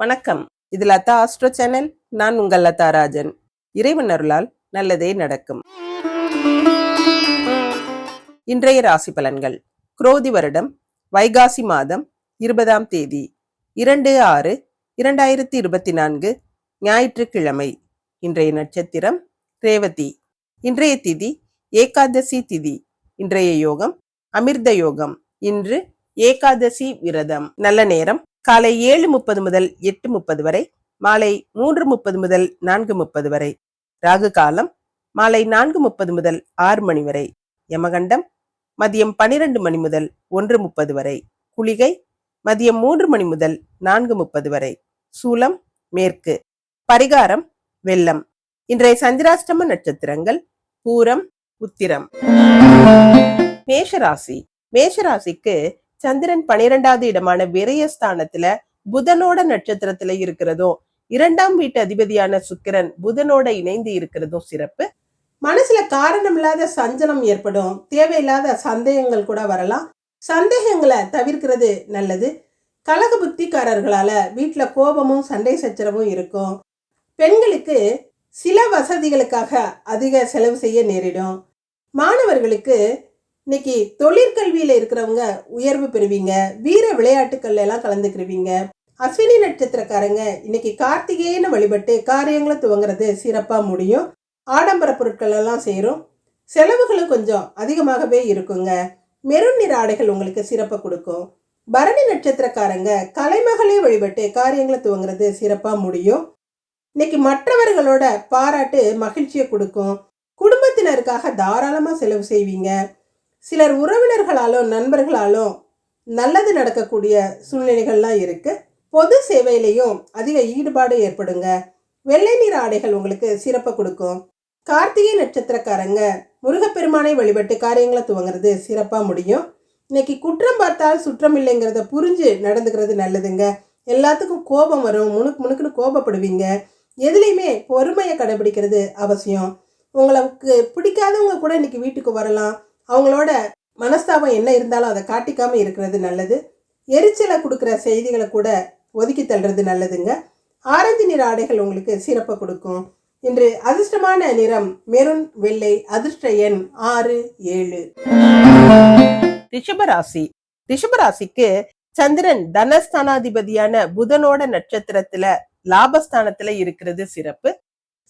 வணக்கம். இது Latha astro channel. நான் உங்கள் லதா ராஜன். இறைவன் அருளால் நல்லதே நடக்கும். இன்றைய ராசி பலன்கள். குரோதி வருடம் வைகாசி மாதம் இருபதாம் தேதி இரண்டு ஆறு இரண்டாயிரத்தி இருபத்தி நான்கு ஞாயிற்றுக்கிழமை. இன்றைய நட்சத்திரம் ரேவதி. இன்றைய திதி ஏகாதசி திதி. இன்றைய யோகம் அமிர்த யோகம். இன்று ஏகாதசி விரதம். நல்ல நேரம் காலை ஏழு முப்பது முதல் எட்டு முப்பது வரை மாலை மூன்று முப்பது முதல் நான்கு முப்பது வரை ராகு காலம் மாலை நான்கு முப்பது முதல் ஆறு மணி வரை யமகண்டம் மதியம் பனிரெண்டு மணி முதல் ஒன்று முப்பது வரை குளிகை மதியம் மூன்று மணி முதல் நான்கு முப்பது வரை சூலம் மேற்கு பரிகாரம் வெள்ளம். இன்றைய சந்திராஷ்டம நட்சத்திரங்கள் பூரம் உத்திரம். மேஷராசி. மேஷராசிக்கு சந்திரன் பனிரெண்டாவது இடமான விரயஸ்தானத்துல புதனோட நட்சத்திரத்துல இருக்கிறதும் இரண்டாம் வீட்டு அதிபதியான சுக்கிரன் புதனோட இணைந்து இருக்கிறதும் சிறப்பு. மனசுல காரணம் இல்லாத சஞ்சலம் ஏற்படும் தேவையில்லாத சந்தேகங்கள் கூட வரலாம். சந்தேகங்களை தவிர்க்கிறது நல்லது. கலக புத்திக்காரர்களால வீட்டுல கோபமும் சண்டை சச்சரவும் இருக்கும். பெண்களுக்கு சில வசதிகளுக்காக அதிக செலவு செய்ய நேரிடும். மாணவர்களுக்கு இன்னைக்கு தொழிற்கல்வியில் இருக்கிறவங்க உயர்வு பெறுவீங்க வீர விளையாட்டுக்கள்ல எல்லாம் கலந்துக்கிருவீங்க. அஸ்வினி நட்சத்திரக்காரங்க இன்னைக்கு கார்த்திகேயனை வழிபட்டு காரியங்களை துவங்குறது சிறப்பாக முடியும். ஆடம்பர பொருட்கள் எல்லாம் சேரும். செலவுகளும் கொஞ்சம் அதிகமாகவே இருக்குங்க. மெருன் நிற ஆடைகள் உங்களுக்கு சிறப்பை கொடுக்கும். பரணி நட்சத்திரக்காரங்க கலைமகளே வழிபட்டு காரியங்களை துவங்குறது சிறப்பாக முடியும். இன்னைக்கு மற்றவர்களோட பாராட்டு மகிழ்ச்சியை கொடுக்கும். குடும்பத்தினருக்காக தாராளமாக செலவு செய்வீங்க. சிலர் உறவினர்களாலும் நண்பர்களாலும் நல்லது நடக்கக்கூடிய சூழ்நிலைகள்லாம் இருக்குது பொது சேவையிலையும் அதிக ஈடுபாடு ஏற்படுங்க. வெள்ளை நிற ஆடைகள் உங்களுக்கு சிறப்பை கொடுக்கும். கார்த்திகை நட்சத்திரக்காரங்க முருகப்பெருமானை வழிபட்டு காரியங்களை துவங்குறது சிறப்பாக முடியும். இன்னைக்கு குற்றம் பார்த்தால் சுற்றம் இல்லைங்கிறத புரிஞ்சு நடந்துக்கிறது நல்லதுங்க. எல்லாத்துக்கும் கோபம் வரும். முணுக்கு முணுக்குன்னு கோபப்படுவீங்க. எதுலேயுமே பொறுமையை கடைபிடிக்கிறது அவசியம். உங்களுக்கு பிடிக்காதவங்க கூட இன்னைக்கு வீட்டுக்கு வரலாம். அவங்களோட மனஸ்தாபம் என்ன இருந்தாலும் அதை காட்டிக்காம இருக்கிறது நல்லது. எரிச்சலை கொடுக்குற செய்திகளை கூட ஒதுக்கி தள்ளுறது நல்லதுங்க. ஆரஞ்சு நிற ஆடைகள் உங்களுக்கு சிறப்பை கொடுக்கும். இன்று அதிர்ஷ்டமான நிறம் மெருன் வெள்ளை அதிர்ஷ்ட எண் ஆறு ஏழு. ரிஷபராசி. ரிஷபராசிக்கு சந்திரன் தனஸ்தானாதிபதியான புதனோட நட்சத்திரத்துல லாபஸ்தானத்துல இருக்கிறது சிறப்பு.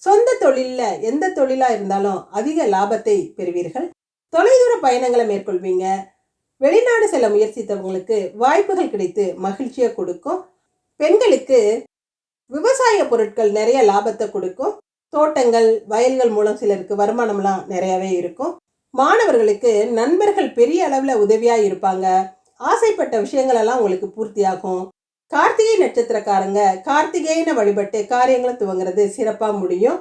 சொந்த தொழில்ல எந்த தொழிலா இருந்தாலும் அதிக லாபத்தை பெறுவீர்கள். தொலைதூர பயணங்களை மேற்கொள்வீங்க. வெளிநாடு செல்ல முயற்சித்தவங்களுக்கு வாய்ப்புகள் கிடைத்து மகிழ்ச்சியை கொடுக்கும். பெண்களுக்கு விவசாய பொருட்கள் நிறைய லாபத்தை கொடுக்கும். தோட்டங்கள் வயல்கள் மூலம் சிலருக்கு வருமானம்லாம் நிறையவே இருக்கும். மாணவர்களுக்கு நண்பர்கள் பெரிய அளவில் உதவியாக இருப்பாங்க. ஆசைப்பட்ட விஷயங்களெல்லாம் உங்களுக்கு பூர்த்தியாகும். கார்த்திகை நட்சத்திரக்காரங்க கார்த்திகேயனை வழிபட்டு காரியங்களை துவங்குறது சிறப்பாக முடியும்.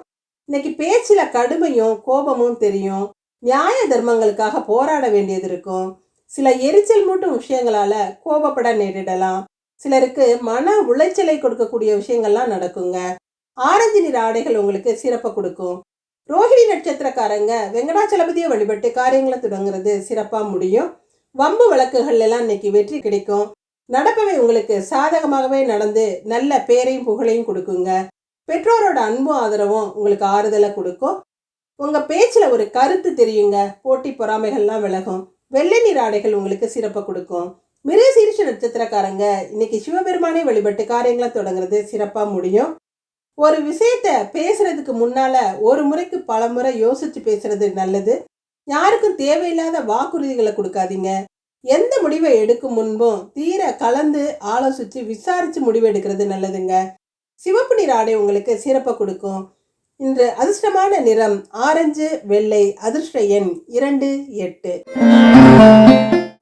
இன்னைக்கு பேச்சில் கடுமையும் கோபமும் தெரியும். நியாய தர்மங்களுக்காக போராட வேண்டியது இருக்கும். சில எரிச்சல் மூட்டும் விஷயங்களால கோபப்பட நேரிடலாம். சிலருக்கு மன உளைச்சலை கொடுக்கக்கூடிய விஷயங்கள்லாம் நடக்குங்க. ஆரஞ்சு நிற ஆடைகள் உங்களுக்கு சிறப்பை கொடுக்கும். ரோஹிணி நட்சத்திரக்காரங்க வெங்கடாச்சலபதியை வழிபட்டு காரியங்களை தொடங்குறது சிறப்பாக முடியும். வம்பு வழக்குகள் எல்லாம் இன்னைக்கு வெற்றி கிடைக்கும். நடப்பவை உங்களுக்கு சாதகமாகவே நடந்து நல்ல பேரையும் புகழையும் கொடுக்குங்க. பெற்றோரோட அன்பும் ஆதரவும் உங்களுக்கு ஆறுதலை கொடுக்கும். உங்க பேச்சில் ஒரு கருத்து தெரியுங்க. போட்டி பொறாமைகள்லாம் விலகும். வெள்ளை நீர் ஆடைகள் உங்களுக்கு சிறப்பை கொடுக்கும். மிருகசீரிஷ நட்சத்திரக்காரங்க இன்னைக்கு சிவபெருமானை வழிபட்டு காரியங்களை தொடங்குறது சிறப்பாக முடியும். ஒரு விஷயத்த பேசுறதுக்கு முன்னால ஒரு முறைக்கு பல முறை யோசிச்சு பேசுறது நல்லது. யாருக்கும் தேவையில்லாத வாக்குறுதிகளை கொடுக்காதீங்க. எந்த முடிவை எடுக்கும் முன்பும் தீர கலந்து ஆலோசித்து விசாரித்து முடிவு எடுக்கிறது நல்லதுங்க. சிவப்பு நீர் ஆடை உங்களுக்கு சிறப்பை கொடுக்கும். இன்று அதிர்ஷ்டமான நிறம் ஆரஞ்சு வெள்ளை அதிர்ஷ்ட எண் இரண்டு எட்டு.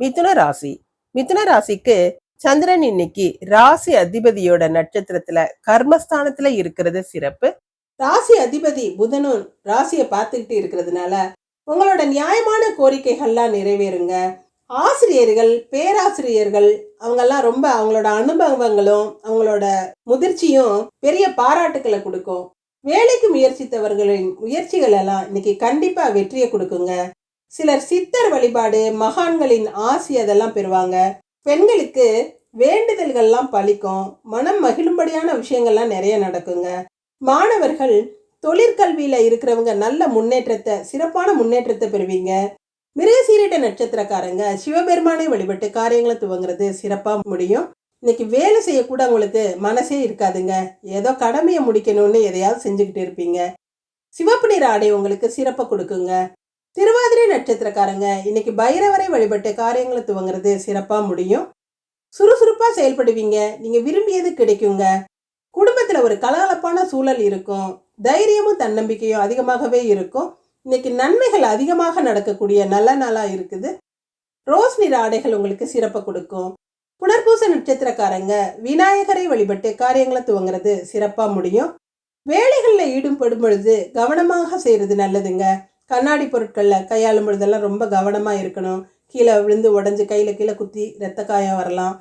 மிதுன ராசி. மிதுன ராசிக்கு சந்திரன் இன்னைக்கு ராசி அதிபதியோட நட்சத்திரத்துல கர்மஸ்தானத்துல இருக்கிறது சிறப்பு. ராசி அதிபதி புதனும் ராசியை பார்த்துக்கிட்டு இருக்கிறதுனால உங்களோட நியாயமான கோரிக்கைகள்லாம் நிறைவேறுங்க. ஆசிரியர்கள் பேராசிரியர்கள் அவங்கெல்லாம் ரொம்ப அவங்களோட அனுபவங்களும் அவங்களோட முதிர்ச்சியும் பெரிய பாராட்டுக்களை கொடுக்கும். வேலைக்கு முயற்சித்தவர்களின் முயற்சிகள் எல்லாம் இன்னைக்கு கண்டிப்பா வெற்றியை கொடுக்குங்க. சிலர் சித்தர் வழிபாடு மகான்களின் ஆசி அதெல்லாம் பெறுவாங்க. பெண்களுக்கு வேண்டுதல்கள்லாம் பழிக்கும் மனம் மகிழும்படியான விஷயங்கள்லாம் நிறைய நடக்குங்க. மாணவர்கள் தொழிற்கல்வியில இருக்கிறவங்க நல்ல முன்னேற்றத்தை சிறப்பான முன்னேற்றத்தை பெறுவீங்க. மிருகசீரிட நட்சத்திரக்காரங்க சிவபெருமானை வழிபட்டு காரியங்களை துவங்குறது சிறப்பாக முடியும். இன்னைக்கு வேலை செய்யக்கூட உங்களுக்கு மனசே இருக்காதுங்க. ஏதோ கடமையை முடிக்கணும்னு எதையாவது செஞ்சுக்கிட்டு இருப்பீங்க. சிவப்பு நிற ஆடை உங்களுக்கு சிறப்பை கொடுக்குங்க. திருவாதிரை நட்சத்திரக்காரங்க இன்னைக்கு பைரவரை வழிபட்டு காரியங்களை துவங்குறது சிறப்பாக முடியும். சுறுசுறுப்பாக செயல்படுவீங்க. நீங்கள் விரும்பியது கிடைக்குங்க. குடும்பத்தில் ஒரு கலகலப்பான சூழல் இருக்கும். தைரியமும் தன்னம்பிக்கையும் அதிகமாகவே இருக்கும். இன்னைக்கு நன்மைகள் அதிகமாக நடக்கக்கூடிய நல்ல நாளாக இருக்குது. ரோஸ் நிற ஆடைகள் உங்களுக்கு சிறப்பை கொடுக்கும். புனர்பூச நட்சத்திரக்காரங்க விநாயகரை வழிபட்டு காரியங்களை துவங்குறது சிறப்பாக முடியும். வேலைகளில் ஈடுபடும் பொழுது கவனமாக செய்கிறது நல்லதுங்க. கண்ணாடி பொருட்களில் கையாளும் பொழுதெல்லாம் ரொம்ப கவனமாக இருக்கணும். கீழே விழுந்து உடஞ்சி கையில் கீழே குத்தி ரத்த காயம் வரலாம்.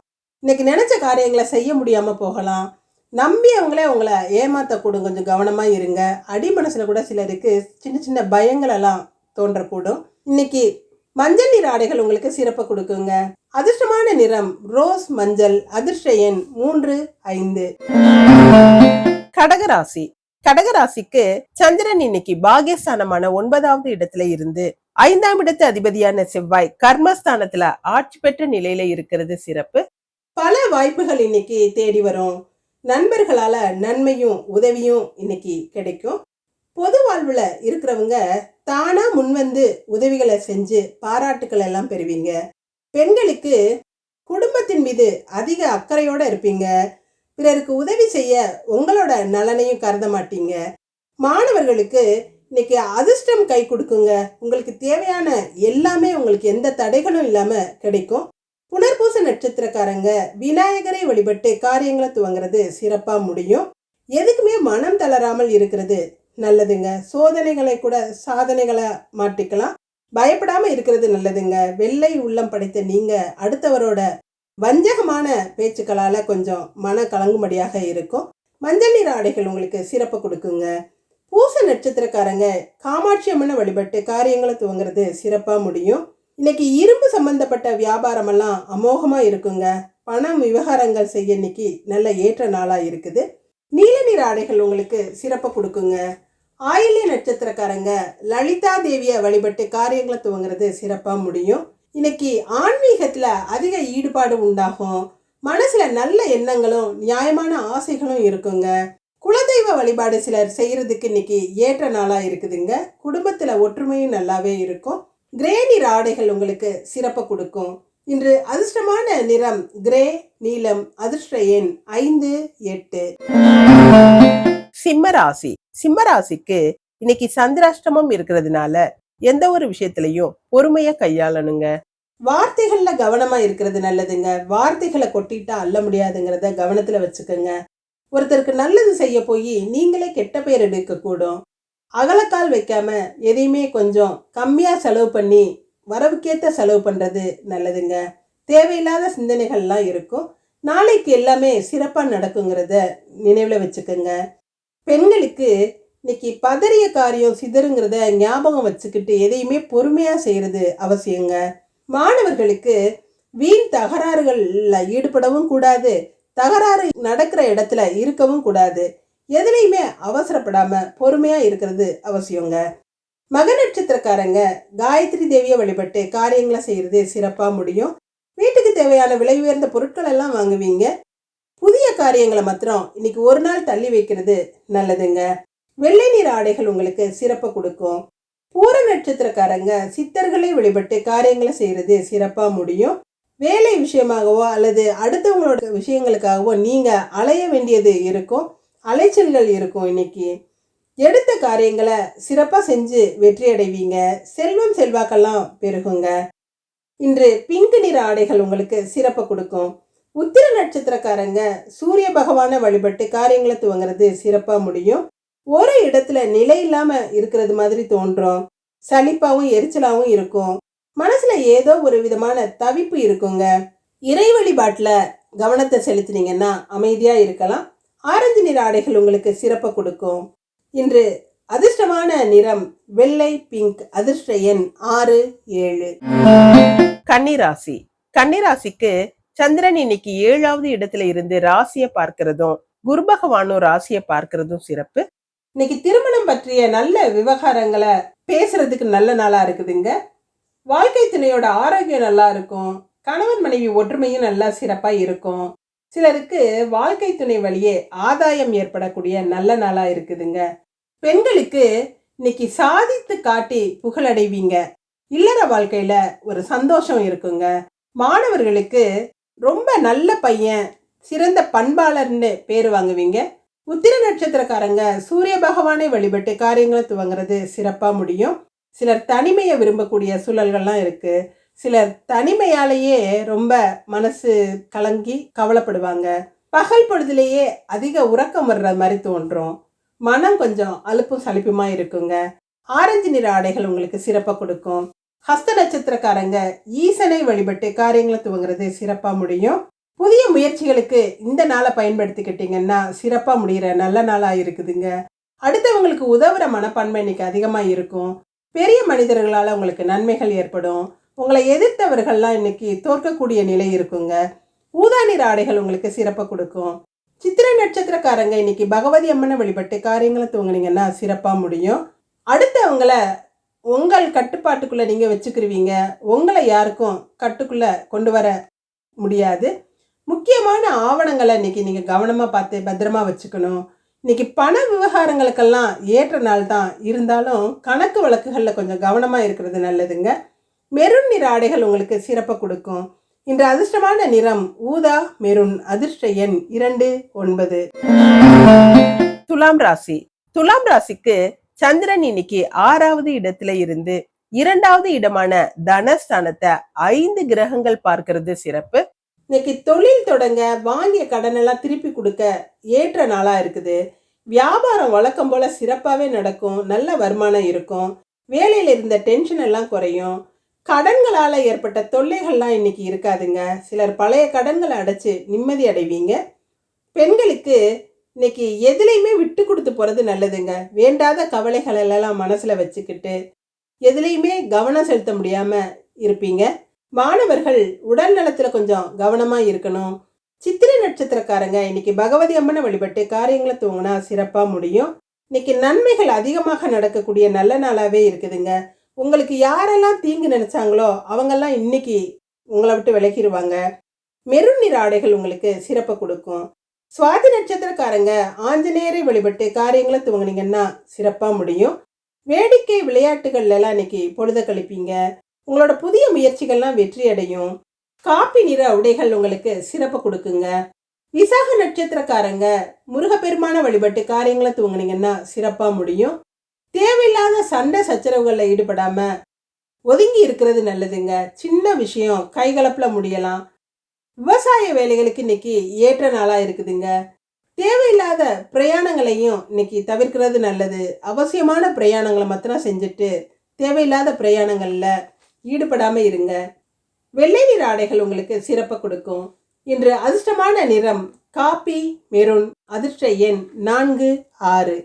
இன்னைக்கு நினச்ச காரியங்களை செய்ய முடியாமல் போகலாம். நம்பி அவங்களே உங்களை ஏமாற்றக்கூடும் கொஞ்சம் கவனமாக இருங்க. அடி மனசில் கூட சிலருக்கு சின்ன சின்ன பயங்களெல்லாம் தோன்றக்கூடும். இன்னைக்கு மஞ்சள் நிற ஆடைகள் உங்களுக்கு சிறப்பை கொடுக்குங்க. அதிர்ஷ்டமான நிறம் ரோஸ் மஞ்சள் அதிர்ஷ்ட எண் மூன்று ஐந்து. கடகராசி. கடகராசிக்கு சந்திரன் இன்னைக்கு பாகியஸ்தானமான ஒன்பதாவது இடத்துல இருந்து ஐந்தாம் இடத்து அதிபதியான செவ்வாய் கர்மஸ்தானத்துல ஆட்சி பெற்ற நிலையில இருக்கிறது சிறப்பு. பல வாய்ப்புகள் இன்னைக்கு தேடி வரும். நண்பர்களால நன்மையும் உதவியும் இன்னைக்கு கிடைக்கும். பொது வாழ்வில் இருக்கிறவங்க தானா முன்வந்து உதவிகளை செஞ்சு பாராட்டுக்கள் எல்லாம் பெறுவீங்க. பெண்களுக்கு குடும்பத்தின் மீது அதிக அக்கறையோடு இருப்பீங்க. பிறருக்கு உதவி செய்ய உங்களோட நலனையும் கருத மாட்டீங்க. மாணவர்களுக்கு இன்னைக்கு அதிர்ஷ்டம் கை கொடுக்குங்க. உங்களுக்கு தேவையான எல்லாமே உங்களுக்கு எந்த தடைகளும் இல்லாமல் கிடைக்கும். புனர்பூச நட்சத்திரக்காரங்க விநாயகரை வழிபட்டு காரியங்களை துவங்குறது சிறப்பாக முடியும். எதுக்குமே மனம் தளராமல் இருக்கிறது நல்லதுங்க. சோதனைகளை கூட சாதனைகளை மாட்டிக்கலாம் பயப்படாமல் இருக்கிறது நல்லதுங்க. வெள்ளை உள்ளம் படைத்த நீங்கள் அடுத்தவரோட வஞ்சகமான பேச்சுக்களால் கொஞ்சம் மன கலங்கும்படியாக இருக்கும். மஞ்சள் நிற ஆடைகள் உங்களுக்கு சிறப்பு கொடுக்குங்க. பூச நட்சத்திரக்காரங்க காமாட்சி அம்மனை வழிபட்டு காரியங்களை துவங்குறது சிறப்பாக முடியும். இன்னைக்கு இரும்பு சம்பந்தப்பட்ட வியாபாரமெல்லாம் அமோகமாக இருக்குங்க. பணம் விவகாரங்கள் செய்ய இன்னைக்கு நல்ல ஏற்ற நாளாக இருக்குது. நீல நிற ஆடைகள் உங்களுக்கு சிறப்பை கொடுக்குங்க. ஆயில்ய நட்சத்திரக்காரங்க லலிதா தேவியை வழிபட்டு காரியங்களை துவங்குறது சிறப்பாக முடியும். இன்னைக்கு ஆன்மீகத்தில் அதிக ஈடுபாடு உண்டாகும். மனசில் நல்ல எண்ணங்களும் நியாயமான ஆசைகளும் இருக்குங்க. குலதெய்வ வழிபாடு சிலர் செய்கிறதுக்கு இன்னைக்கு ஏற்ற நாளாக இருக்குதுங்க. குடும்பத்தில் ஒற்றுமையும் நல்லாவே இருக்கும். கிரே ஆடைகள் உங்களுக்கு சிறப்பை கொடுக்கும். இன்று அதிர்ஷ்டமான நிறம் கிரே நீலம் அதிர்ஷ்ட எண் ஐந்து எட்டு. சிம்மராசி சிம்மராசிக்கு இன்னைக்கு சந்திராஷ்டமம் இருக்கிறதுனால எந்த ஒரு விஷயத்திலையும் பொறுமையா கையாளணுங்க. வார்த்தைகள்ல கவனமா இருக்கிறது நல்லதுங்க. வார்த்தைகளை கொட்டிட்டா அள்ள முடியாதுங்கிறத கவனத்துல வச்சுக்கோங்க. ஒருத்தருக்கு நல்லது செய்ய போய் நீங்களே கெட்ட பெயர் எடுக்க கூடும் அகலக்கால் வைக்காம எதையுமே கொஞ்சம் கம்மியா செலவு பண்ணி வரவுக்கேற்ற செலவு பண்ணுறது நல்லதுங்க. தேவையில்லாத சிந்தனைகள்லாம் இருக்கும். நாளைக்கு எல்லாமே சிறப்பாக நடக்குங்கிறத நினைவில் வச்சுக்கோங்க. பெண்களுக்கு இன்னைக்கு பதறிய காரியம் சிதறுங்கிறத ஞாபகம் வச்சுக்கிட்டு எதையுமே பொறுமையாக செய்கிறது அவசியங்க. மாணவர்களுக்கு வீண் தகராறுகளில் ஈடுபடவும் கூடாது. தகராறு நடக்கிற இடத்துல இருக்கவும் கூடாது. எதுலையுமே அவசரப்படாமல் பொறுமையாக இருக்கிறது அவசியங்க. மக நட்சத்திரக்காரங்க காயத்ரி தேவியை வழிபட்டு காரியங்களை செய்கிறது சிறப்பாக முடியும். வீட்டுக்கு தேவையான விலை உயர்ந்த பொருட்கள் எல்லாம் வாங்குவீங்க. புதிய காரியங்களை மாத்திரம் இன்னைக்கு ஒரு நாள் தள்ளி வைக்கிறது நல்லதுங்க. வெள்ளை நீர் ஆடைகள் உங்களுக்கு சிறப்பை கொடுக்கும். பூர நட்சத்திரக்காரங்க சித்தர்களை வழிபட்டு காரியங்களை செய்கிறது சிறப்பாக முடியும். வேலை விஷயமாகவோ அல்லது அடுத்தவங்களோட விஷயங்களுக்காகவோ நீங்கள் அலைய வேண்டியது இருக்கும். அலைச்சல்கள் இருக்கும் இன்னைக்கு. எடுத்த காரியங்களை சிறப்பாக செஞ்சு வெற்றி அடைவீங்க. செல்வம் செல்வாக்கெல்லாம் பெருகுங்க. இன்று பிங்க் நிற ஆடைகள் உங்களுக்கு சிறப்பை கொடுக்கும். உத்திர நட்சத்திரக்காரங்க சூரிய பகவானை வழிபட்டு காரியங்களை துவங்குறது சிறப்பாக முடியும். ஒரு இடத்துல நிலை இல்லாமல் இருக்கிறது மாதிரி தோன்றும். சலிப்பாவும் எரிச்சலாகவும் இருக்கும். மனசில் ஏதோ ஒரு விதமான தவிப்பு இருக்குங்க. இறை வழிபாட்டில் கவனத்தை செலுத்தினீங்கன்னா அமைதியாக இருக்கலாம். ஆரஞ்சு நிற ஆடைகள் உங்களுக்கு சிறப்பை கொடுக்கும். இன்று அதிர்ஷ்டமான நிறம் வெள்ளை பிங்க் அதிர்ஷ்ட எண் ஆறு ஏழு. கன்னிராசி. கன்னிராசிக்கு சந்திரன் இன்னைக்கு ஏழாவது இடத்துல இருந்து ராசியை பார்க்கிறதும் குரு பகவானும் ராசியை பார்க்கிறதும் சிறப்பு. இன்னைக்கு திருமணம் பற்றிய நல்ல விவகாரங்களை பேசுறதுக்கு நல்ல நாளா இருக்குதுங்க. வாழ்க்கை துணையோட ஆரோக்கியம் நல்லா இருக்கும். கணவன் மனைவி ஒற்றுமையும் நல்லா சிறப்பா இருக்கும். சிலருக்கு வாழ்க்கை துணை வழியே ஆதாயம் ஏற்படக்கூடிய நல்ல நாளா இருக்குதுங்க. பெண்களுக்கு இன்னைக்கு சாதித்து காட்டி புகழடைவீங்க. இல்லற வாழ்க்கையில ஒரு சந்தோஷம் இருக்குங்க. மாணவர்களுக்கு ரொம்ப நல்ல பையன் சிறந்த பண்பாளர்னு பேர் வாங்குவீங்க. உத்திர நட்சத்திரக்காரங்க சூரிய பகவானை வழிபட்டு காரியங்களை துவங்குறது சிறப்பாக முடியும். சிலர் தனிமையை விரும்பக்கூடிய சூழல்கள்லாம் இருக்கு. சிலர் தனிமையாலேயே ரொம்ப மனசு கலங்கி கவலைப்படுவாங்க. பகல் பொழுதுலேயே அதிக உறக்கம் வர்ற மாதிரி தோன்றும். மனம் கொஞ்சம் அலுப்பும் சலிப்புமா இருக்குங்க. ஆரஞ்சு நிற ஆடைகள் உங்களுக்கு சிறப்பாக கொடுக்கும். ஹஸ்த நட்சத்திரக்காரங்க ஈசனை வழிபட்டு காரியங்களை துவங்குறது சிறப்பாக முடியும். புதிய முயற்சிகளுக்கு இந்த நாளை பயன்படுத்திக்கிட்டீங்கன்னா சிறப்பாக முடிகிற நல்ல நாளாக இருக்குதுங்க. அடுத்தவங்களுக்கு உதவுற மனப்பான்மை இன்னைக்கு அதிகமாக இருக்கும். பெரிய மனிதர்களால் உங்களுக்கு நன்மைகள் ஏற்படும். உங்களை எதிர்த்தவர்கள்லாம் இன்னைக்கு தோற்கக்கூடிய நிலை இருக்குங்க. ஊதா நிற ஆடைகள் உங்களுக்கு சிறப்பாக கொடுக்கும். சித்திரை நட்சத்திரக்காரங்க இன்னைக்கு பகவதி அம்மனை வழிபட்டு காரியங்களை துவங்குனீங்கன்னா சிறப்பாக முடியும். அடுத்தவங்கள உங்கள் கட்டுப்பாட்டுக்குள்ளே நீங்கள் வச்சுக்கிருவீங்க. உங்களை யாருக்கும் கட்டுக்குள்ளே கொண்டு வர முடியாது. முக்கியமான ஆவணங்களை இன்னைக்கு நீங்கள் கவனமாக பார்த்து பத்திரமா வச்சுக்கணும். இன்றைக்கி பண விவகாரங்களுக்கெல்லாம் ஏற்ற நாள் தான். இருந்தாலும் கணக்கு வழக்குகளில் கொஞ்சம் கவனமாக இருக்கிறது நல்லதுங்க. மெருன் நிற ஆடைகள் உங்களுக்கு சிறப்பை கொடுக்கும். இன்று அதிர்ஷ்டமான நிறம் ஊதா மெருன் அதிர்ஷ்ட எண் இரண்டு ஒன்பது. துலாம் ராசி. துலாம் ராசிக்கு சந்திரன் இன்னைக்கு ஆறாவது இடத்துல இருந்து இரண்டாவது இடமான தனஸ்தானத்தை ஐந்து கிரகங்கள் பார்க்கிறது சிறப்பு. இன்னைக்கு தொழில் தொடங்க வாங்கிய கடனெல்லாம் திருப்பி கொடுக்க ஏற்ற நாளா இருக்குது. வியாபாரம் வழக்கம் போல சிறப்பாகவே நடக்கும் நல்ல வருமானம் இருக்கும். வேலையில இருந்த டென்ஷன் எல்லாம் குறையும். கடன்களால் ஏற்பட்ட தொல்லைகள்லாம் இன்றைக்கி இருக்காதுங்க. சிலர் பழைய கடன்களை அடைச்சி நிம்மதி அடைவீங்க. பெண்களுக்கு இன்னைக்கு எதுலேயுமே விட்டு கொடுத்து போகிறது நல்லதுங்க. வேண்டாத கவலைகள் எல்லாம் மனசில் வச்சுக்கிட்டு எதுலேயுமே கவனம் செலுத்த முடியாமல் இருப்பீங்க. மாணவர்கள் உடல் நலத்தில் கொஞ்சம் கவனமாக இருக்கணும். சித்திரை நட்சத்திரக்காரங்க இன்னைக்கு பகவதி அம்மனை வழிபட்டு காரியங்களை தூங்கினா சிறப்பாக முடியும். இன்னைக்கு நன்மைகள் அதிகமாக நடக்கக்கூடிய நல்ல நாளாகவே இருக்குதுங்க. உங்களுக்கு யாரெல்லாம் தீங்கு நினைச்சாங்களோ அவங்கெல்லாம் இன்னைக்கு உங்களை விட்டு விலகிடுவாங்க மெருன் நிற ஆடைகள் உங்களுக்கு சிறப்பை கொடுக்கும். சுவாதி நட்சத்திரக்காரங்க ஆஞ்சநேயரை வழிபட்டு காரியங்களை துவங்குனீங்கன்னா சிறப்பாக முடியும். வேடிக்கை விளையாட்டுகள்ல எல்லாம் இன்னைக்கு பொழுத கழிப்பீங்க. உங்களோட புதிய முயற்சிகள்லாம் வெற்றி அடையும். காப்பி நிற உடைகள் உங்களுக்கு சிறப்பு கொடுக்குங்க. விசாக நட்சத்திரக்காரங்க முருகப்பெருமான வழிபட்டு காரியங்களை துவங்கினீங்கன்னா சிறப்பாக முடியும். தேவையில்லாத சண்டை சச்சரவுகளில் ஈடுபடாமல் ஒதுங்கி இருக்கிறது நல்லதுங்க. சின்ன விஷயம். கைகலப்பில் முடியலாம். விவசாய வேலைகளுக்கு இன்னைக்கு ஏற்ற நாளாக இருக்குதுங்க. தேவையில்லாத பிரயாணங்களையும் இன்னைக்கு தவிர்க்கிறது நல்லது. அவசியமான பிரயாணங்களை மாத்திரம் செஞ்சுட்டு தேவையில்லாத பிரயாணங்களில் ஈடுபடாமல் இருங்க. வெள்ளை நிற ஆடைகள் உங்களுக்கு சிறப்பை கொடுக்கும். இன்று அதிர்ஷ்டமான நிறம் காப்பி மெரூன் அதிர்ஷ்ட எண் நான்கு ஆறு.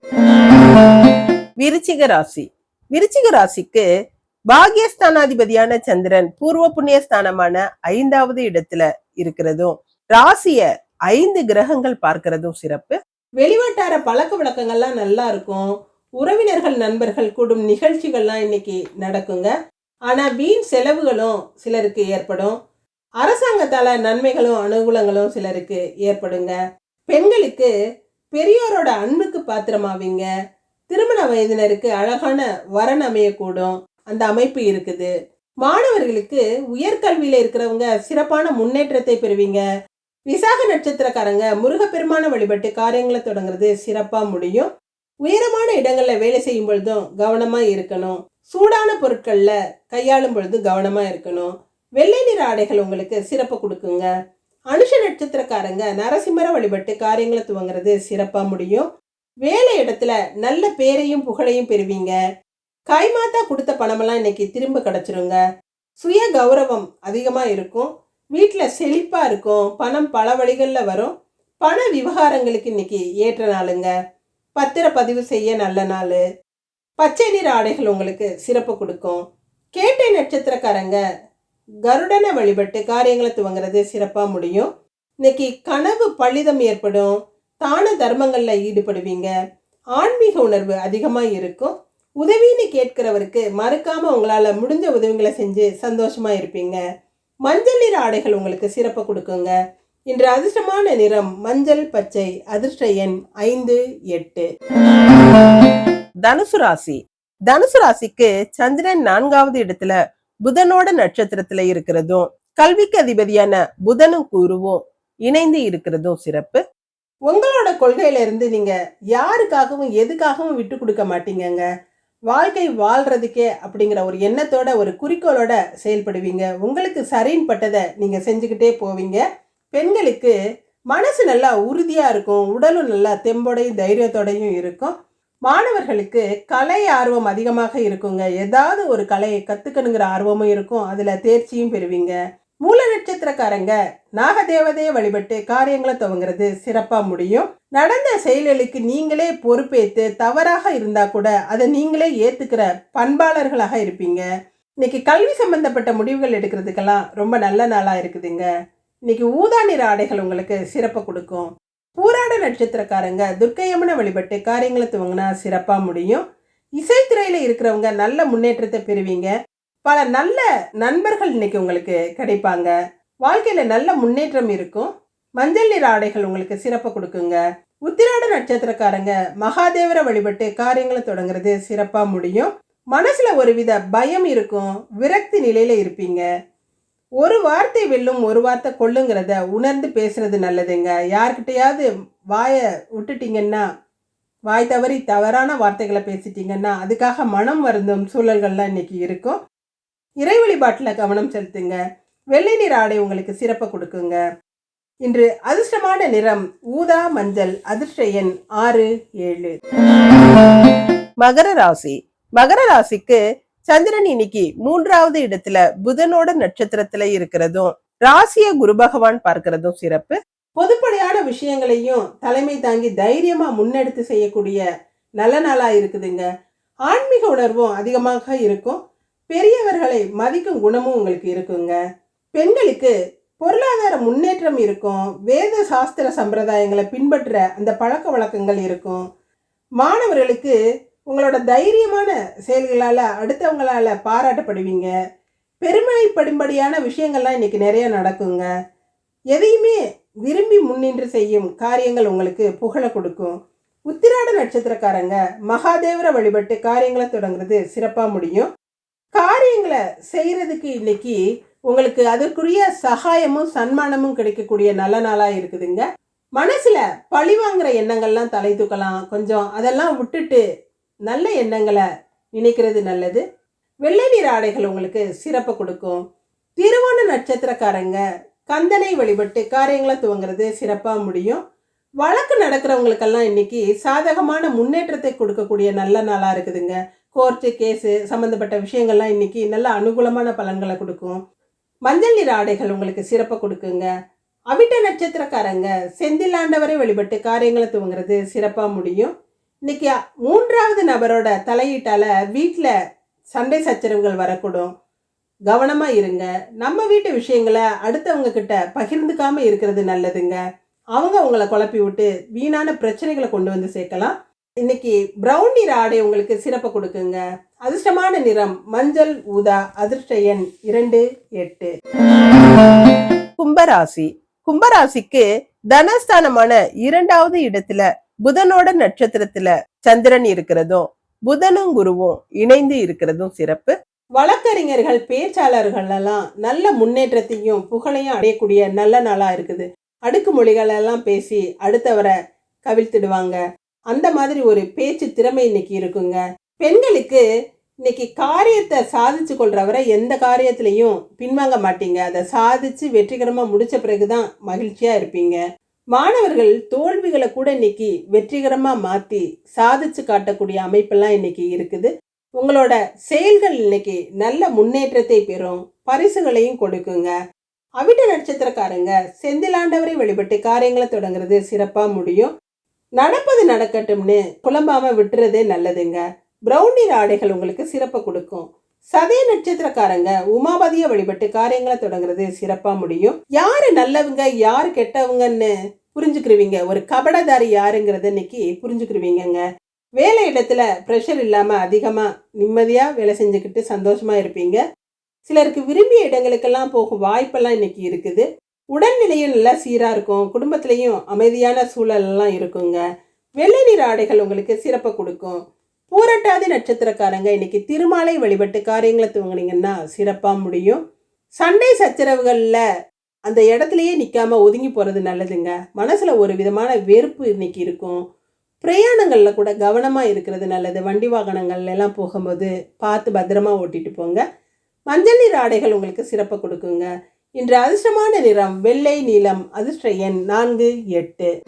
விருச்சிக ராசி. விருச்சிக ராசிக்கு பாகியஸ்தானாதிபதியான சந்திரன் பூர்வ புண்ணிய ஸ்தானமான ஐந்தாவது இடத்துல இருக்கிறதும் ராசிய ஐந்து கிரகங்கள் பார்க்கிறதும் சிறப்பு. வெளிவட்டார பழக்க வழக்கங்கள்லாம் நல்லா இருக்கும். உறவினர்கள் நண்பர்கள் கூடும் நிகழ்ச்சிகள்லாம் இன்னைக்கு நடக்குங்க. ஆனா வீண் செலவுகளும் சிலருக்கு ஏற்படும். அரசாங்கத்தால நன்மைகளும் அனுகூலங்களும் சிலருக்கு ஏற்படுங்க. பெண்களுக்கு பெரியோரோட அன்புக்கு பாத்திரமாவீங்க. திருமண வயதினருக்கு அழகான வரன் அமையக்கூடும். அந்த அமைப்பு இருக்குது. மாணவர்களுக்கு உயர்கல்வியில் இருக்கிறவங்க சிறப்பான முன்னேற்றத்தை பெறுவீங்க. விசாக நட்சத்திரக்காரங்க முருகப்பெருமான வழிபட்டு காரியங்களை தொடங்குறது சிறப்பா முடியும். உயரமான இடங்கள்ல வேலை செய்யும் பொழுதும் கவனமா இருக்கணும். சூடான பொருட்கள்ல கையாளும் பொழுது கவனமா இருக்கணும். வெள்ளை நிற ஆடைகள் உங்களுக்கு சிறப்பு கொடுக்குங்க. அனுஷ நட்சத்திரக்காரங்க நரசிம்மர வழிபட்டு காரியங்களை துவங்குறது சிறப்பா முடியும். வேலை இடத்துல நல்ல பேரையும் புகழையும் பெறுவீங்க. கைமாத்தா கொடுத்த பணமெல்லாம் இன்னைக்கு திரும்ப கிடச்சிருங்க. சுய கௌரவம் அதிகமாக இருக்கும். வீட்டில் செழிப்பாக இருக்கும். பணம் பல வழிகளில் வரும். பண விவகாரங்களுக்கு இன்னைக்கு ஏற்ற நாளுங்க. பத்திரப்பதிவு செய்ய நல்ல நாள். பச்சை நிற ஆடைகள் உங்களுக்கு சிறப்பு கொடுக்கும். கேட்டை நட்சத்திரக்காரங்க கருடனை வழிபட்டு காரியங்களை துவங்குறது சிறப்பாக முடியும். இன்னைக்கு கனவு பழிதம் ஏற்படும். தான தர்மங்களில் ஈடுபடுவீங்க. ஆன்மீக உணர்வு அதிகமாக இருக்கும். உதவின்னு கேட்கிறவருக்கு மறுக்காமல் உங்களால் முடிஞ்ச உதவிகளை செஞ்சு சந்தோஷமாக இருப்பீங்க. மஞ்சள் நிற ஆடைகள் உங்களுக்கு சிறப்பு கொடுக்குங்க. இன்று அதிர்ஷ்டமான நிறம் மஞ்சள் பச்சை அதிர்ஷ்ட எண் ஐந்து எட்டு. தனுசு ராசி. தனுசு ராசிக்கு சந்திரன் நான்காவது இடத்துல புதனோட நட்சத்திரத்துல இருக்கிறதும் கல்விக்கு அதிபதியான புதனும் குருவும் இணைந்து இருக்கிறதும் சிறப்பு. உங்களோட கொள்கையில நீங்கள் யாருக்காகவும் எதுக்காகவும் விட்டு கொடுக்க மாட்டீங்கங்க? வாழ்க்கை வாழ்கிறதுக்கே அப்படிங்கிற ஒரு எண்ணத்தோட ஒரு குறிக்கோளோட செயல்படுவீங்க. உங்களுக்கு சரின்னு பட்டதை நீங்கள் செஞ்சுக்கிட்டே போவீங்க. பெண்களுக்கு மனசு நல்லா உறுதியாக இருக்கும். உடலும் நல்லா தெம்போடையும் தைரியத்தோடையும் இருக்கும். மாணவர்களுக்கு கலை ஆர்வம் அதிகமாக இருக்குங்க. ஏதாவது ஒரு கலையை கற்றுக்கணுங்கிற ஆர்வமும் இருக்கும். அதில் தேர்ச்சியும் பெறுவீங்க. மூல நட்சத்திரக்காரங்க நாகதேவதையை வழிபட்டு காரியங்களை துவங்குறது சிறப்பாக முடியும். நடந்த செயல்களுக்கு நீங்களே பொறுப்பேற்று தவறாக இருந்தால் கூட அதை நீங்களே ஏற்றுக்கிற பண்பாளர்களாக இருப்பீங்க. இன்னைக்கு கல்வி சம்பந்தப்பட்ட முடிவுகள் எடுக்கிறதுக்கெல்லாம் ரொம்ப நல்ல நாளாக இருக்குதுங்க. இன்னைக்கு ஊதா நிற ஆடைகள் உங்களுக்கு சிறப்பை கொடுக்கும். பூராட நட்சத்திரக்காரங்க துர்க்கையம்மனை வழிபட்டு காரியங்களை துவங்கினா சிறப்பாக முடியும். இசைத்துறையில் இருக்கிறவங்க நல்ல முன்னேற்றத்தை பெறுவீங்க. பல நல்ல நண்பர்கள் இன்னைக்கு உங்களுக்கு கிடைப்பாங்க. வாழ்க்கையில நல்ல முன்னேற்றம் இருக்கும். மஞ்சள் நிற ஆடைகள் உங்களுக்கு சிறப்பை கொடுக்குங்க. உத்திராட நட்சத்திரக்காரங்க மகாதேவரை வழிபட்டு காரியங்களை தொடங்குறது சிறப்பா முடியும். மனசுல ஒருவித பயம் இருக்கும். விரக்தி நிலையில இருப்பீங்க. ஒரு வார்த்தை வெல்லும் ஒரு வார்த்தை கொள்ளுங்கிறத உணர்ந்து பேசுறது நல்லதுங்க. யார்கிட்டையாவது வாயை விட்டுட்டீங்கன்னா வாய் தவறி தவறான வார்த்தைகளை பேசிட்டீங்கன்னா அதுக்காக மனம் வருந்தும் சூழல்கள்லாம் இன்னைக்கு இருக்கும். இறை வழிபாட்டில் கவனம் செலுத்துங்க. வெள்ளை நிற ஆடை உங்களுக்கு சிறப்பை கொடுக்குங்க. இன்று அதிர்ஷ்டமான நிறம் ஊதா மஞ்சள் அதிர்ஷ்ட எண் ஆறு ஏழு. மகர ராசி. மகர ராசிக்கு சந்திரன் இன்னைக்கு மூன்றாவது இடத்துல புதனோட நட்சத்திரத்துல இருக்கிறதும் ராசிய குரு பகவான் பார்க்கிறதும் சிறப்பு. பொதுப்படையான விஷயங்களையும் தலைமை தாங்கி தைரியமா முன்னெடுத்து செய்யக்கூடிய நல்ல நாளா இருக்குதுங்க. ஆன்மீக உணர்வும் அதிகமாக இருக்கும். பெரியவர்களை மதிக்கும் குணமும் உங்களுக்கு இருக்குங்க. பெண்களுக்கு பொருளாதார முன்னேற்றம் இருக்கும். வேத சாஸ்திர சம்பிரதாயங்களை பின்பற்ற அந்த பழக்க வழக்கங்கள் இருக்கும். மாணவர்களுக்கு உங்களோட தைரியமான செயல்களால் அடுத்தவங்களால் பாராட்டப்படுவீங்க. பெருமைப்படும்படியான விஷயங்கள்லாம் இன்றைக்கி நிறைய நடக்குங்க. எதையுமே விரும்பி முன்னின்று செய்யும் காரியங்கள் உங்களுக்கு புகழை கொடுக்கும். உத்திராட நட்சத்திரக்காரங்க மகாதேவரை வழிபட்டு காரியங்களை தொடங்குறது சிறப்பாக முடியும். காரியங்களை செய்கிறதுக்கு இன்னைக்கு உங்களுக்கு அதற்குரிய சகாயமும் சன்மானமும் கிடைக்கக்கூடிய நல்ல நாளாக இருக்குதுங்க. மனசில் பழி வாங்குற எண்ணங்கள்லாம் தலை தூக்கலாம். கொஞ்சம் அதெல்லாம் விட்டுட்டு நல்ல எண்ணங்களை நினைக்கிறது நல்லது. வெள்ளை நீர் ஆடைகள் உங்களுக்கு சிறப்பு கொடுக்கும். திருவோண நட்சத்திரக்காரங்க கந்தனை வழிபட்டு காரியங்களை துவங்குறது சிறப்பாக முடியும். வழக்கு நடக்கிறவங்களுக்கெல்லாம் இன்னைக்கு சாதகமான முன்னேற்றத்தை கொடுக்கக்கூடிய நல்ல நாளாக இருக்குதுங்க. கோர்ட்டு கேஸு சம்மந்தப்பட்ட விஷயங்கள்லாம் இன்னைக்கு நல்ல அனுகூலமான பலன்களை கொடுக்கும். மஞ்சள் நிற ஆடைகள் உங்களுக்கு சிறப்பை கொடுக்குங்க. அவிட்ட நட்சத்திரக்காரங்க செந்திலாண்டவரை வழிபட்டு காரியங்களை துவங்குறது சிறப்பாக முடியும். இன்றைக்கி மூன்றாவது நபரோட தலையீட்டால் வீட்டில் சண்டை சச்சரவுகள் வரக்கூடும். கவனமாக இருங்க. நம்ம வீட்டு விஷயங்களை அடுத்தவங்க கிட்ட பகிர்ந்துக்காமல் இருக்கிறது நல்லதுங்க. அவங்க உங்களை குழப்பி விட்டு வீணான பிரச்சனைகளை கொண்டு வந்து சேர்க்கலாம். இன்னைக்கு ப்ரௌன் நிற ஆடை உங்களுக்கு சிறப்பு கொடுக்குங்க. அதிர்ஷ்டமான நிறம் மஞ்சள் ஊதா அதிர்ஷ்ட எண் இரண்டு எட்டு. கும்பராசி. கும்பராசிக்கு தனஸ்தானமான இரண்டாவது இடத்துல புதனோட நட்சத்திரத்துல சந்திரன் இருக்கிறதும் புதனும் குருவும் இணைந்து இருக்கிறதும் சிறப்பு. வழக்கறிஞர்கள் பேச்சாளர்கள் எல்லாம் நல்ல முன்னேற்றத்தையும் புகழையும் அடையக்கூடிய நல்ல நாளா இருக்குது. அடுக்குமொழிகள் எல்லாம் பேசி அடுத்தவரை கவிழ்த்திடுவாங்க. அந்த மாதிரி ஒரு பேச்சு திறமை இன்னைக்கு இருக்குங்க. பெண்களுக்கு இன்னைக்கு காரியத்தை சாதிச்சு கொள்றவரை எந்த காரியத்திலையும் பின்வாங்க மாட்டீங்க. அதை சாதிச்சு வெற்றிகரமாக முடிச்ச பிறகுதான் மகிழ்ச்சியா இருப்பீங்க. மாணவர்கள் தோல்விகளை கூட இன்னைக்கு வெற்றிகரமாக மாற்றி சாதிச்சு காட்டக்கூடிய அமைப்பெல்லாம் இன்னைக்கு இருக்குது. உங்களோட செயல்கள் இன்னைக்கு நல்ல முன்னேற்றத்தை பெறும். பரிசுகளையும் கொடுக்குங்க. அவிட்ட நட்சத்திரக்காரங்க செந்திலாண்டவரை வழிபட்டு காரியங்களை தொடங்குறது சிறப்பாக முடியும். நடப்பது நடக்கட்டும்னு குழம்பாம விட்டுறதே நல்லதுங்க. பிரவுன் நிற ஆடைகள் உங்களுக்கு சிறப்பை கொடுக்கும். சதய நட்சத்திரக்காரங்க உமாபதியை வழிபட்டு காரியங்களை தொடங்குறது சிறப்பா முடியும். யாரு நல்லவங்க யாரு கெட்டவங்கன்னு புரிஞ்சுக்கிருவீங்க. ஒரு கபடதாரி யாருங்கிறத இன்னைக்கு புரிஞ்சுக்கிருவீங்கங்க. வேலை இடத்துல ப்ரெஷர் இல்லாம அதிகமா நிம்மதியா வேலை செஞ்சுக்கிட்டு சந்தோஷமா இருப்பீங்க. சிலருக்கு விரும்பிய இடங்களுக்கெல்லாம் போகும் வாய்ப்பெல்லாம் இன்னைக்கு இருக்குது. உடல்நிலையும் நல்லா சீராக இருக்கும். குடும்பத்திலையும் அமைதியான சூழலெல்லாம் இருக்குங்க. வெள்ளை நிற ஆடைகள் உங்களுக்கு சிறப்பை கொடுக்கும். பூரட்டாதி நட்சத்திரக்காரங்க இன்னைக்கு திருமாலை வழிபட்டு காரியங்களை துவங்கினீங்கன்னா சிறப்பாக முடியும். சண்டை சச்சரவுகளில் அந்த இடத்துலையே நிற்காம ஒதுங்கி போகிறது நல்லதுங்க. மனசில் ஒரு விதமான வெறுப்பு இன்னைக்கு இருக்கும். பிரயாணங்களில் கூட கவனமாக இருக்கிறது நல்லது. வண்டி வாகனங்கள்ல எல்லாம் போகும்போது பார்த்து பத்திரமா ஓட்டிட்டு போங்க. மஞ்சள் நீர் ஆடைகள் உங்களுக்கு சிறப்பை கொடுக்குங்க. இன்று அதிர்ஷ்டமான நிறம் வெள்ளை நீளம் அதிர்ஷ்ட எண் நான்கு எட்டு.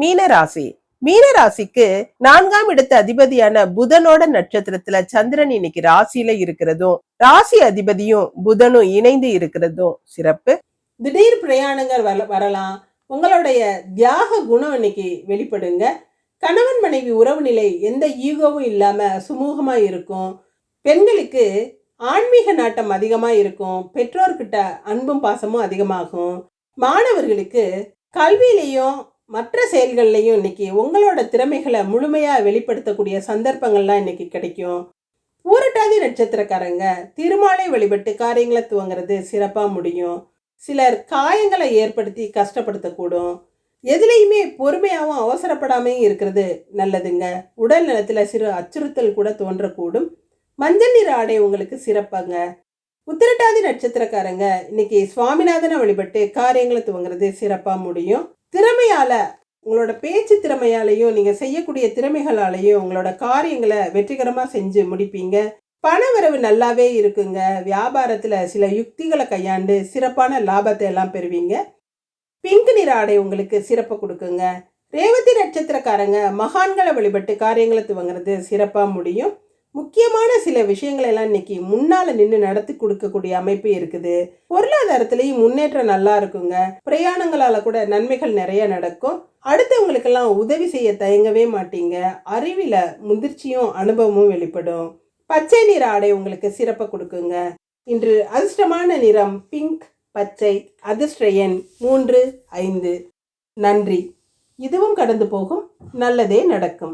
மீனராசி. மீனராசிக்கு நான்காம் இடத்த அதிபதியான புதனோட நட்சத்திரத்துல சந்திரன் இன்னைக்கு ராசியில இருக்கிறதும் ராசி அதிபதியும் புதனும் இணைந்து இருக்கிறதும் சிறப்பு. திடீர் பிரயாணங்கள் வர வரலாம். உங்களுடைய தியாக குணம் இன்னைக்கு வெளிப்படுங்க. கணவன் மனைவி உறவு நிலை எந்த ஈகோவும் இல்லாம சுமூகமா இருக்கும். பெண்களுக்கு ஆன்மீக நாட்டம் அதிகமாக இருக்கும் பெற்றோர்கிட்ட அன்பும் பாசமும் அதிகமாகும். மாணவர்களுக்கு கல்வியிலையும் மற்ற செயல்கள்லையும் இன்னைக்கு உங்களோட திறமைகளை முழுமையாக வெளிப்படுத்தக்கூடிய சந்தர்ப்பங்கள்லாம் இன்னைக்கு கிடைக்கும். ஊரட்டாதி நட்சத்திரக்காரங்க திருமாலை வழிபட்டு காரியங்களை துவங்குறது சிறப்பாக முடியும். சிலர் காயங்களை ஏற்படுத்தி கஷ்டப்படுத்தக்கூடும். எதுலேயுமே பொறுமையாகவும் அவசரப்படாமையும் இருக்கிறது நல்லதுங்க. உடல் நலத்தில் சிறு அச்சுறுத்தல் கூட தோன்றக்கூடும். மஞ்சள் நிற ஆடை உங்களுக்கு சிறப்பாங்க. உத்திரட்டாதி நட்சத்திரக்காரங்க இன்னைக்கு சுவாமிநாதனை வழிபட்டு காரியங்களை துவங்குறது சிறப்பாக முடியும். திறமையால் உங்களோட பேச்சு திறமையாலையும் நீங்கள் செய்யக்கூடிய திறமைகளாலையும் உங்களோட காரியங்களை வெற்றிகரமாக செஞ்சு முடிப்பீங்க. பணவரவு நல்லாவே இருக்குங்க. வியாபாரத்தில் சில யுக்திகளை கையாண்டு சிறப்பான லாபத்தை எல்லாம் பெறுவீங்க. பிங்க் நிற ஆடை உங்களுக்கு சிறப்பை கொடுக்குங்க. ரேவதி நட்சத்திரக்காரங்க மகான்களை வழிபட்டு காரியங்களை துவங்குறது சிறப்பாக முடியும். முக்கியமான சில விஷயங்களை எல்லாம் இன்னைக்கு முன்னால நின்று நடத்தி கொடுக்கக்கூடிய அமைப்பு இருக்குது. பொருளாதாரத்திலையும் முன்னேற்றம் நல்லா இருக்குங்க. பிரயாணங்களால கூட நன்மைகள் நிறைய நடக்கும். அடுத்தவங்களுக்கெல்லாம் உதவி செய்ய தயங்கவே மாட்டீங்க. அறிவில முதிர்ச்சியும் அனுபவமும் வெளிப்படும். பச்சை நிற ஆடை உங்களுக்கு சிறப்பை கொடுக்குங்க. இன்று அதிர்ஷ்டமான நிறம் பிங்க் பச்சை அதிர்ஷ்ட எண் மூன்று ஐந்து. நன்றி. இதுவும் கடந்து போகும். நல்லதே நடக்கும்.